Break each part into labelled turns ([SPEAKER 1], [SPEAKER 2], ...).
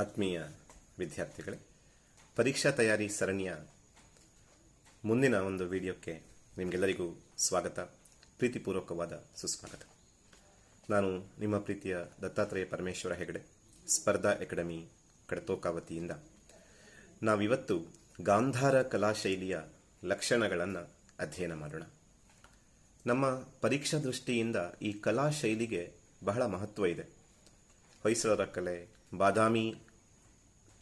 [SPEAKER 1] ಆತ್ಮೀಯ ವಿದ್ಯಾರ್ಥಿಗಳೇ, ಪರೀಕ್ಷಾ ತಯಾರಿ ಸರಣಿಯ ಮುಂದಿನ ಒಂದು ವಿಡಿಯೋಕ್ಕೆ ನಿಮಗೆಲ್ಲರಿಗೂ ಸ್ವಾಗತ. ಪ್ರೀತಿಪೂರ್ವಕವಾದ ಸುಸ್ವಾಗತ. ನಾನು ನಿಮ್ಮ ಪ್ರೀತಿಯ ದತ್ತಾತ್ರೇಯ ಪರಮೇಶ್ವರ ಹೆಗಡೆ, ಸ್ಪರ್ಧಾ ಅಕಾಡೆಮಿ ಕಡತೋಕಾವತಿಯಿಂದ. ನಾವಿವತ್ತು ಗಾಂಧಾರ ಕಲಾಶೈಲಿಯ ಲಕ್ಷಣಗಳನ್ನು ಅಧ್ಯಯನ ಮಾಡೋಣ. ನಮ್ಮ ಪರೀಕ್ಷಾ ದೃಷ್ಟಿಯಿಂದ ಈ ಕಲಾ ಶೈಲಿಗೆ ಬಹಳ ಮಹತ್ವ ಇದೆ. ಹೊಯ್ಸಳರ ಕಲೆ, ಬಾದಾಮಿ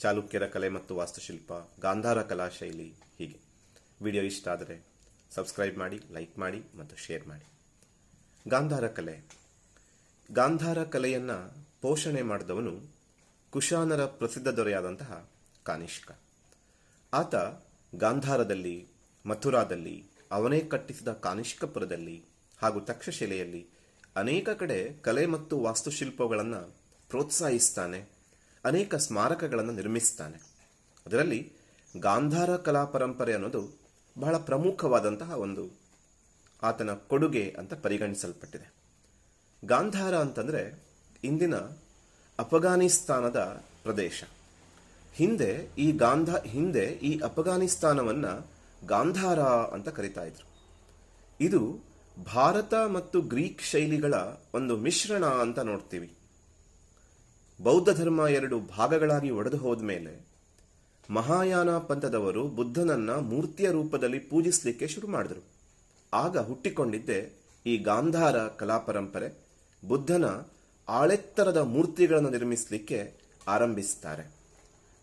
[SPEAKER 1] ಚಾಲುಕ್ಯರ ಕಲೆ ಮತ್ತು ವಾಸ್ತುಶಿಲ್ಪ, ಗಾಂಧಾರ ಕಲಾ ಶೈಲಿ ಹೀಗೆ. ವಿಡಿಯೋ ಇಷ್ಟ ಆದರೆ ಸಬ್ಸ್ಕ್ರೈಬ್ ಮಾಡಿ, ಲೈಕ್ ಮಾಡಿ ಮತ್ತು ಶೇರ್ ಮಾಡಿ. ಗಾಂಧಾರ ಕಲೆ. ಗಾಂಧಾರ ಕಲೆಯನ್ನು ಪೋಷಣೆ ಮಾಡಿದವನು ಕುಶಾನರ ಪ್ರಸಿದ್ಧ ದೊರೆಯಾದಂತಹ ಕಾನಿಷ್ಕ. ಆತ ಗಾಂಧಾರದಲ್ಲಿ, ಮಥುರಾದಲ್ಲಿ, ಅವನೇ ಕಟ್ಟಿಸಿದ ಕಾನಿಷ್ಕಪುರದಲ್ಲಿ ಹಾಗೂ ತಕ್ಷಶಿಲೆಯಲ್ಲಿ ಅನೇಕ ಕಡೆ ಕಲೆ ಮತ್ತು ವಾಸ್ತುಶಿಲ್ಪಗಳನ್ನು ಪ್ರೋತ್ಸಾಹಿಸ್ತಾನೆ. ಅನೇಕ ಸ್ಮಾರಕಗಳನ್ನು ನಿರ್ಮಿಸ್ತಾನೆ. ಅದರಲ್ಲಿ ಗಾಂಧಾರ ಕಲಾ ಪರಂಪರೆ ಅನ್ನೋದು ಬಹಳ ಪ್ರಮುಖವಾದಂತಹ ಒಂದು ಆತನ ಕೊಡುಗೆ ಅಂತ ಪರಿಗಣಿಸಲ್ಪಟ್ಟಿದೆ. ಗಾಂಧಾರ ಅಂತಂದರೆ ಇಂದಿನ ಅಫಘಾನಿಸ್ತಾನದ ಪ್ರದೇಶ. ಹಿಂದೆ ಈ ಗಾಂಧ, ಹಿಂದೆ ಈ ಅಫ್ಘಾನಿಸ್ತಾನವನ್ನು ಗಾಂಧಾರ ಅಂತ ಕರಿತಾ ಇದ್ರು. ಇದು ಭಾರತ ಮತ್ತು ಗ್ರೀಕ್ ಶೈಲಿಗಳ ಒಂದು ಮಿಶ್ರಣ ಅಂತ ನೋಡ್ತೀವಿ. ಬೌದ್ಧ ಧರ್ಮ ಎರಡು ಭಾಗಗಳಾಗಿ ಒಡೆದು ಹೋದ್ಮೇಲೆ ಮಹಾಯಾನ ಪಂಥದವರು ಬುದ್ಧನನ್ನ ಮೂರ್ತಿಯ ರೂಪದಲ್ಲಿ ಪೂಜಿಸಲಿಕ್ಕೆ ಶುರು ಮಾಡಿದರು. ಆಗ ಹುಟ್ಟಿಕೊಂಡಿದ್ದೆ ಈ ಗಾಂಧಾರ ಕಲಾ ಪರಂಪರೆ ಬುದ್ಧನ ಆಳೆತ್ತರದ ಮೂರ್ತಿಗಳನ್ನು ನಿರ್ಮಿಸಲಿಕ್ಕೆ ಆರಂಭಿಸ್ತಾರೆ.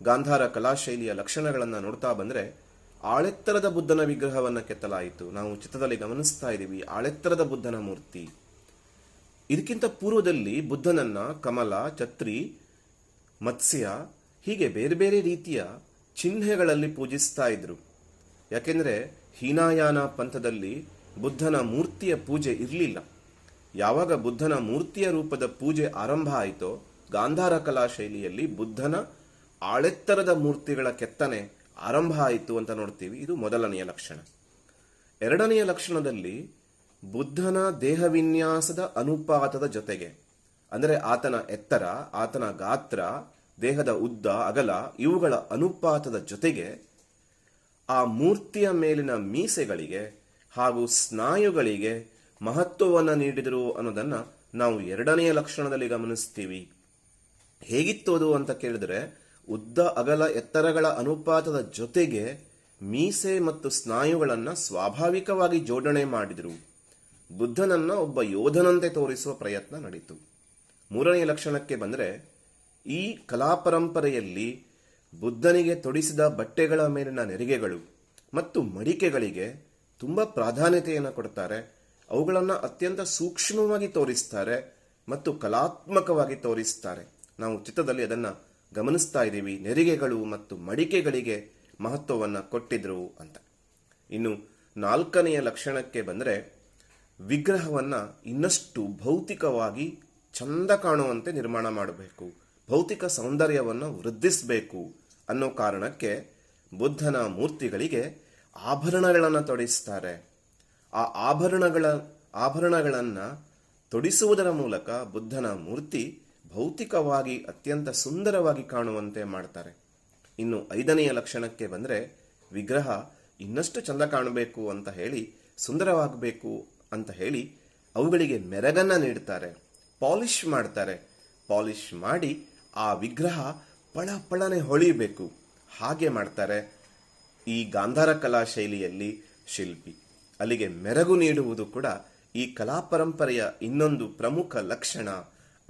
[SPEAKER 1] ಗಾಂಧಾರ ಕಲಾಶೈಲಿಯ ಲಕ್ಷಣಗಳನ್ನು ನೋಡ್ತಾ ಬಂದರೆ ಆಳೆತ್ತರದ ಬುದ್ಧನ ವಿಗ್ರಹವನ್ನು ಕೆತ್ತಲಾಯಿತು. ನಾವು ಚಿತ್ರದಲ್ಲಿ ಗಮನಿಸ್ತಾ ಇದ್ದೀವಿ, ಆಳೆತ್ತರದ ಬುದ್ಧನ ಮೂರ್ತಿ. ಇದಕ್ಕಿಂತ ಪೂರ್ವದಲ್ಲಿ ಬುದ್ಧನನ್ನ ಕಮಲ, ಛತ್ರಿ, ಮತ್ಸ್ಯ, ಹೀಗೆ ಬೇರೆ ಬೇರೆ ರೀತಿಯ ಚಿಹ್ನೆಗಳಲ್ಲಿ ಪೂಜಿಸ್ತಾ ಇದ್ರು. ಯಾಕೆಂದರೆ ಹೀನಾಯಾನ ಪಂಥದಲ್ಲಿ ಬುದ್ಧನ ಮೂರ್ತಿಯ ಪೂಜೆ ಇರಲಿಲ್ಲ. ಯಾವಾಗ ಬುದ್ಧನ ಮೂರ್ತಿಯ ರೂಪದ ಪೂಜೆ ಆರಂಭ ಆಯಿತೋ, ಗಾಂಧಾರ ಕಲಾ ಶೈಲಿಯಲ್ಲಿ ಬುದ್ಧನ ಆಳೆತ್ತರದ ಮೂರ್ತಿಗಳ ಕೆತ್ತನೆ ಆರಂಭ ಆಯಿತು ಅಂತ ನೋಡ್ತೀವಿ. ಇದು ಮೊದಲನೆಯ ಲಕ್ಷಣ. ಎರಡನೆಯ ಲಕ್ಷಣದಲ್ಲಿ ಬುದ್ಧನ ದೇಹ ವಿನ್ಯಾಸದ ಅನುಪಾತದ ಜೊತೆಗೆ, ಅಂದರೆ ಆತನ ಎತ್ತರ, ಆತನ ಗಾತ್ರ, ದೇಹದ ಉದ್ದ, ಅಗಲ, ಇವುಗಳ ಅನುಪಾತದ ಜೊತೆಗೆ ಆ ಮೂರ್ತಿಯ ಮೇಲಿನ ಮೀಸೆಗಳಿಗೆ ಹಾಗೂ ಸ್ನಾಯುಗಳಿಗೆ ಮಹತ್ವವನ್ನು ನೀಡಿದರು ಅನ್ನೋದನ್ನ ನಾವು ಎರಡನೆಯ ಲಕ್ಷಣದಲ್ಲಿ ಗಮನಿಸ್ತೀವಿ. ಹೇಗಿತ್ತು ಅದು ಅಂತ ಕೇಳಿದ್ರೆ, ಉದ್ದ, ಅಗಲ, ಎತ್ತರಗಳ ಅನುಪಾತದ ಜೊತೆಗೆ ಮೀಸೆ ಮತ್ತು ಸ್ನಾಯುಗಳನ್ನು ಸ್ವಾಭಾವಿಕವಾಗಿ ಜೋಡಣೆ ಮಾಡಿದರು. ಬುದ್ಧನನ್ನ ಒಬ್ಬ ಯೋಧನಂತೆ ತೋರಿಸುವ ಪ್ರಯತ್ನ ನಡೀತು. ಮೂರನೆಯ ಲಕ್ಷಣಕ್ಕೆ ಬಂದರೆ, ಈ ಕಲಾ ಪರಂಪರೆಯಲ್ಲಿ ಬುದ್ಧನಿಗೆ ತೊಡಿಸಿದ ಬಟ್ಟೆಗಳ ಮೇಲಿನ ನೆರಿಗೆಗಳು ಮತ್ತು ಮಡಿಕೆಗಳಿಗೆ ತುಂಬ ಪ್ರಾಧಾನ್ಯತೆಯನ್ನು ಕೊಡ್ತಾರೆ. ಅವುಗಳನ್ನು ಅತ್ಯಂತ ಸೂಕ್ಷ್ಮವಾಗಿ ತೋರಿಸ್ತಾರೆ ಮತ್ತು ಕಲಾತ್ಮಕವಾಗಿ ತೋರಿಸ್ತಾರೆ. ನಾವು ಚಿತ್ರದಲ್ಲಿ ಅದನ್ನು ಗಮನಿಸ್ತಾ ಇದ್ದೀವಿ. ನೆರಿಗೆಗಳು ಮತ್ತು ಮಡಿಕೆಗಳಿಗೆ ಮಹತ್ವವನ್ನು ಕೊಟ್ಟಿದ್ರು ಅಂತ. ಇನ್ನು ನಾಲ್ಕನೆಯ ಲಕ್ಷಣಕ್ಕೆ ಬಂದರೆ ವಿಗ್ರಹವನ್ನು ಇನ್ನಷ್ಟು ಭೌತಿಕವಾಗಿ ಚಂದ ಕಾಣುವಂತೆ ನಿರ್ಮಾಣ ಮಾಡಬೇಕು. ಭೌತಿಕ ಸೌಂದರ್ಯವನ್ನು ವೃದ್ಧಿಸಬೇಕು ಅನ್ನೋ ಕಾರಣಕ್ಕೆ ಬುದ್ಧನ ಮೂರ್ತಿಗಳಿಗೆ ಆಭರಣಗಳನ್ನು ತೊಡಿಸ್ತಾರೆ. ಆ ಆಭರಣಗಳ, ಆಭರಣಗಳನ್ನು ತೊಡಿಸುವುದರ ಮೂಲಕ ಬುದ್ಧನ ಮೂರ್ತಿ ಭೌತಿಕವಾಗಿ ಅತ್ಯಂತ ಸುಂದರವಾಗಿ ಕಾಣುವಂತೆ ಮಾಡ್ತಾರೆ. ಇನ್ನು ಐದನೆಯ ಲಕ್ಷಣಕ್ಕೆ ಬಂದರೆ ವಿಗ್ರಹ ಇನ್ನಷ್ಟು ಚಂದ ಕಾಣಬೇಕು ಅಂತ ಹೇಳಿ ಸುಂದರವಾಗಬೇಕು ಅಂತ ಹೇಳಿ ಅವುಗಳಿಗೆ ಮೆರಗನ್ನ ನೀಡ್ತಾರೆ, ಪಾಲಿಶ್ ಮಾಡ್ತಾರೆ. ಪಾಲಿಶ್ ಮಾಡಿ ಆ ವಿಗ್ರಹ ಪಳ ಪಳನೆ ಹೊಳಿಬೇಕು. ಹಾಗೆ ಮಾಡ್ತಾರೆ ಈ ಗಾಂಧಾರ ಕಲಾ ಶೈಲಿಯಲ್ಲಿ ಶಿಲ್ಪಿ. ಅಲ್ಲಿಗೆ ಮೆರಗು ನೀಡುವುದು ಕೂಡ ಈ ಕಲಾ ಪರಂಪರೆಯ ಇನ್ನೊಂದು ಪ್ರಮುಖ ಲಕ್ಷಣ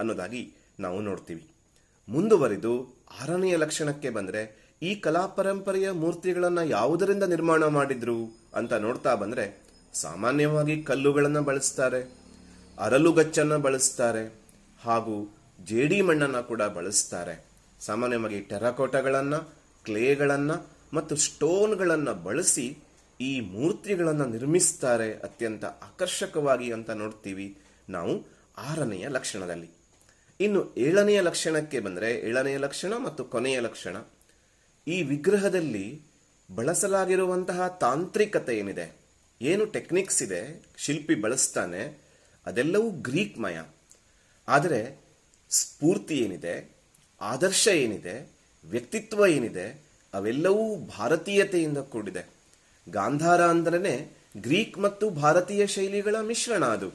[SPEAKER 1] ಅನ್ನೋದಾಗಿ ನಾವು ನೋಡ್ತೀವಿ. ಮುಂದುವರಿದು ಆರನೆಯ ಲಕ್ಷಣಕ್ಕೆ ಬಂದರೆ ಈ ಕಲಾ ಪರಂಪರೆಯ ಮೂರ್ತಿಗಳನ್ನು ಯಾವುದರಿಂದ ನಿರ್ಮಾಣ ಮಾಡಿದ್ರು ಅಂತ ನೋಡ್ತಾ ಬಂದರೆ ಸಾಮಾನ್ಯವಾಗಿ ಕಲ್ಲುಗಳನ್ನು ಬಳಸ್ತಾರೆ ಅರಲುಗಚ್ಚನ್ನು ಬಳಸ್ತಾರೆ, ಹಾಗೂ ಜೇಡಿ ಮಣ್ಣನ್ನು ಕೂಡ ಬಳಸ್ತಾರೆ. ಸಾಮಾನ್ಯವಾಗಿ ಟೆರಕೋಟಗಳನ್ನು, ಕ್ಲೇಗಳನ್ನು ಮತ್ತು ಸ್ಟೋನ್ಗಳನ್ನು ಬಳಸಿ ಈ ಮೂರ್ತಿಗಳನ್ನು ನಿರ್ಮಿಸ್ತಾರೆ ಅತ್ಯಂತ ಆಕರ್ಷಕವಾಗಿ ಅಂತ ನೋಡ್ತೀವಿ ನಾವು ಆರನೆಯ ಲಕ್ಷಣದಲ್ಲಿ. ಇನ್ನು ಏಳನೆಯ ಲಕ್ಷಣಕ್ಕೆ ಬಂದರೆ, ಏಳನೆಯ ಲಕ್ಷಣ ಮತ್ತು ಕೊನೆಯ ಲಕ್ಷಣ. ಈ ವಿಗ್ರಹದಲ್ಲಿ ಬಳಸಲಾಗಿರುವಂತಹ ತಾಂತ್ರಿಕತೆ ಏನಿದೆ? ಏನು ಟೆಕ್ನಿಕ್ಸ್ ಇದೆ, ಶಿಲ್ಪಿ ಬಳಸ್ತಾನೆ, ಅದೆಲ್ಲವೂ ಗ್ರೀಕ್ ಮಯ ಆದರೆ ಸ್ಫೂರ್ತಿ ಏನಿದೆ, ಆದರ್ಶ ಏನಿದೆ, ವ್ಯಕ್ತಿತ್ವ ಏನಿದೆ, ಅವೆಲ್ಲವೂ ಭಾರತೀಯತೆಯಿಂದ ಕೂಡಿದೆ. ಗಾಂಧಾರ ಅಂದ್ರೇ ಗ್ರೀಕ್ ಮತ್ತು ಭಾರತೀಯ ಶೈಲಿಗಳ ಮಿಶ್ರಣ ಅದು.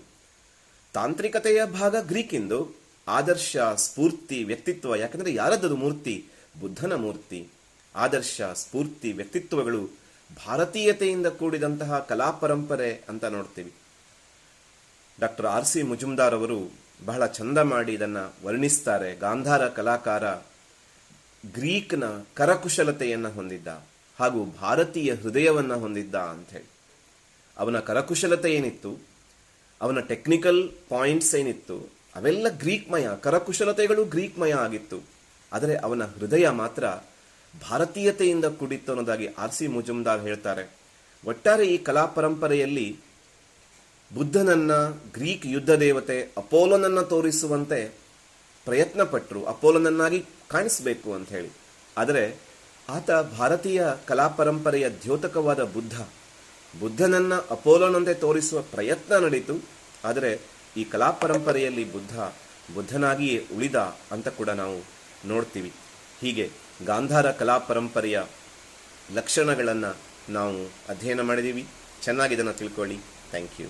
[SPEAKER 1] ತಾಂತ್ರಿಕತೆಯ ಭಾಗ ಗ್ರೀಕ್ ಎಂದು ಆದರ್ಶ, ಸ್ಫೂರ್ತಿ, ವ್ಯಕ್ತಿತ್ವ, ಯಾಕಂದ್ರೆ ಯಾರದ್ದದು ಮೂರ್ತಿ? ಬುದ್ಧನ ಮೂರ್ತಿ. ಆದರ್ಶ, ಸ್ಫೂರ್ತಿ, ವ್ಯಕ್ತಿತ್ವಗಳು ಭಾರತೀಯತೆಯಿಂದ ಕೂಡಿದಂತಹ ಕಲಾ ಪರಂಪರೆ ಅಂತ ನೋಡ್ತೀವಿ. ಡಾಕ್ಟರ್ ಆರ್ ಸಿ ಮುಜುಮ್ದಾರ್ ಅವರು ಬಹಳ ಚಂದ ಮಾಡಿ ಇದನ್ನ ವರ್ಣಿಸ್ತಾರೆ. ಗಾಂಧಾರ ಕಲಾಕಾರ ಗ್ರೀಕ್ನ ಕರಕುಶಲತೆಯನ್ನು ಹೊಂದಿದ್ದ ಹಾಗೂ ಭಾರತೀಯ ಹೃದಯವನ್ನು ಹೊಂದಿದ್ದ ಅಂತ ಹೇಳಿ. ಅವನ ಕರಕುಶಲತೆ ಏನಿತ್ತು? ಅವನ ಟೆಕ್ನಿಕಲ್ ಪಾಯಿಂಟ್ಸ್ ಏನಿತ್ತು? ಅವೆಲ್ಲ ಗ್ರೀಕ್ಮಯ, ಕರಕುಶಲತೆಗಳು ಗ್ರೀಕ್ಮಯ ಆಗಿತ್ತು. ಆದರೆ ಅವನ ಹೃದಯ ಮಾತ್ರ ಭಾರತೀಯತೆಯಿಂದ ಕೂಡಿತ್ತು ಅನ್ನೋದಾಗಿ ಆರ್ ಸಿ ಮುಜುಮ್ದಾರ್ ಹೇಳ್ತಾರೆ. ಒಟ್ಟಾರೆ ಈ ಕಲಾ ಪರಂಪರೆಯಲ್ಲಿ ಬುದ್ಧನನ್ನ, ಗ್ರೀಕ್ ಯುದ್ಧ ದೇವತೆ, ಅಪೋಲೋನನ್ನ ತೋರಿಸುವಂತೆ ಪ್ರಯತ್ನ ಪಟ್ಟರು ಅಪೋಲೋನನ್ನಾಗಿ ಕಾಣಿಸಬೇಕು ಅಂತ ಹೇಳಿ. ಆದರೆ ಆತ ಭಾರತೀಯ ಕಲಾ ಪರಂಪರೆಯ ದ್ಯೋತಕವಾದ ಬುದ್ಧ, ಬುದ್ಧನನ್ನ ಅಪೋಲೋನಂತೆ ತೋರಿಸುವ ಪ್ರಯತ್ನ ನಡೀತು ಆದರೆ ಈ ಕಲಾ ಪರಂಪರೆಯಲ್ಲಿ ಬುದ್ಧ, ಬುದ್ಧನಾಗಿಯೇ ಉಳಿದ ಅಂತ ಕೂಡ ನಾವು ನೋಡ್ತೀವಿ. ಹೀಗೆ ಗಾಂಧಾರ ಕಲಾ ಪರಂಪರೆಯ ಲಕ್ಷಣಗಳನ್ನು ನಾವು ಅಧ್ಯಯನ ಮಾಡಿದ್ದೀವಿ ಚೆನ್ನಾಗಿ ಇದನ್ನು ತಿಳ್ಕೊಳ್ಳಿ. Thank you